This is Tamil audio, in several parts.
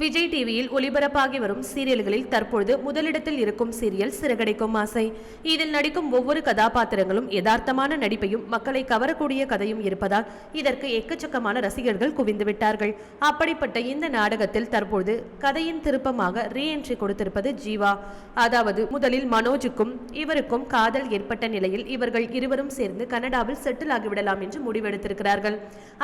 விஜய் டிவியில் ஒளிபரப்பாகி வரும் சீரியல்களில் தற்பொழுது முதலிடத்தில் இருக்கும் சீரியல் சிறகடைக்கும் ஆசை. இதில் நடிக்கும் ஒவ்வொரு கதாபாத்திரங்களும் யதார்த்தமான நடிப்பையும் மக்களை கவரக்கூடிய கதையும் இருப்பதால் இதற்கு எக்கச்சக்கமான ரசிகர்கள் குவிந்துவிட்டார்கள் அப்படிப்பட்ட இந்த நாடகத்தில் தற்பொழுது கதையின் திருப்பமாக ரீஎன்ட்ரி கொடுத்திருப்பது ஜீவா. அதாவது முதலில் மனோஜுக்கும் இவருக்கும் காதல் ஏற்பட்ட நிலையில் இவர்கள் இருவரும் சேர்ந்து கனடாவில் செட்டில் ஆகிவிடலாம் என்று முடிவெடுத்திருக்கிறார்கள்.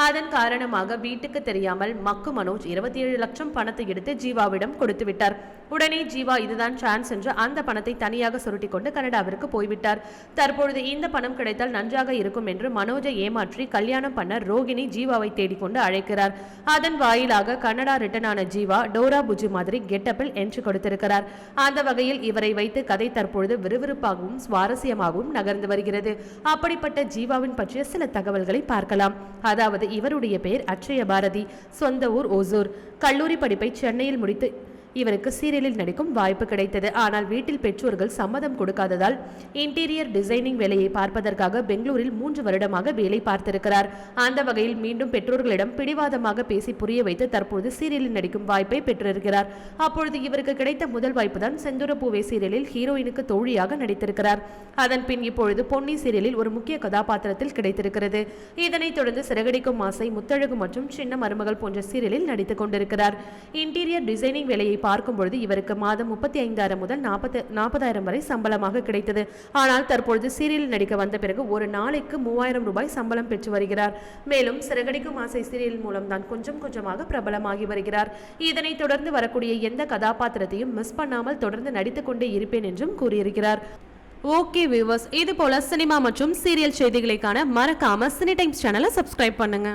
அதன் காரணமாக வீட்டுக்கு தெரியாமல் மக்கு மனோஜ் இருபத்தி ஏழு லட்சம் பணத்தை எடுத்து ஜீவாவிடம் கொடுத்து விட்டார். உடனே ஜீவா இதுதான் சான்ஸ் என்று அந்த பணத்தை தனியாக சுருட்டி கொண்டு கனடாவிற்கு போய்விட்டார். தற்பொழுது இந்த பணம் கிடைத்தால் நன்றாக இருக்கும் என்று மனோஜை ஏமாற்றி கல்யாணம் பண்ண ரோகிணி ஜீவாவை தேடிக்கொண்டு அழைக்கிறார். அதன் வாயிலாக கனடா ரிட்டன் ஆன ஜீவா டோரா புஜி மாதிரி கெட்டப்பில் என்று கொடுத்திருக்கிறார். அந்த வகையில் இவரை வைத்து கதை தற்பொழுது விறுவிறுப்பாகவும் சுவாரஸ்யமாகவும் நகர்ந்து வருகிறது. அப்படிப்பட்ட ஜீவாவின் பற்றிய சில தகவல்களை பார்க்கலாம். அதாவது இவருடைய பெயர் அட்சய பாரதி சொந்த ஊர் ஓசூர். கல்லூரி படிப்பை சென்னையில் முடித்து இவருக்கு சீரியலில் நடிக்கும் வாய்ப்பு கிடைத்தது. ஆனால் வீட்டில் பெற்றோர்கள் சம்மதம் கொடுக்காததால் இன்டீரியர் டிசைனிங் வேலையை பார்ப்பதற்காக பெங்களூரில் மூன்று வருடமாக வேலை பார்த்திருக்கிறார். அந்த வகையில் மீண்டும் பெற்றோர்களிடம் பிடிவாதமாக பேசி புரிய வைத்து தற்போது சீரியலில் நடிக்கும் வாய்ப்பை பெற்றிருக்கிறார். அப்பொழுது இவருக்கு கிடைத்த முதல் வாய்ப்பு தான் செந்தூர பூவே சீரியலில் ஹீரோயினுக்கு தோழியாக நடித்திருக்கிறார். அதன் பின் இப்பொழுது பொன்னி சீரியலில் ஒரு முக்கிய கதாபாத்திரத்தில் கிடைத்திருக்கிறது. இதனைத் தொடர்ந்து சிறகடிக்கும் ஆசை முத்தழகு மற்றும் சின்ன மருமகள் போன்ற சீரியலில் நடித்துக் கொண்டிருக்கிறார். இன்டீரியர் டிசைனிங் வேலையை பார்க்கும் பொழுது இவருக்கு மாதம் முப்பத்தி ஐந்தாயிரம் முதல் நாற்பத்தி நாற்பதாயிரம் வரை சம்பளமாக கிடைத்தது. ஆனால் தற்பொழுது சீரியல் நடிக்க வந்த பிறகு ஒரு நாளைக்கு மூவாயிரம் ரூபாய் சம்பளம் பெற்று வருகிறார். மேலும் சிறகடிக்கும் ஆசை சீரியல் மூலம் தான் கொஞ்சம் கொஞ்சமாக பிரபலமாகி வருகிறார். இதனைத் தொடர்ந்து வரக்கூடிய எந்த கதாபாத்திரத்தையும் மிஸ் பண்ணாமல் தொடர்ந்து நடித்துக் கொண்டே இருப்பேன் என்றும் கூறியிருக்கிறார். ஓகே வியூவர்ஸ் இது போல சினிமா மற்றும் சீரியல் செய்திகளைக்கான மறக்காம சினி டைம்ஸ் சேனலை சப்ஸ்கிரைப் பண்ணுங்க.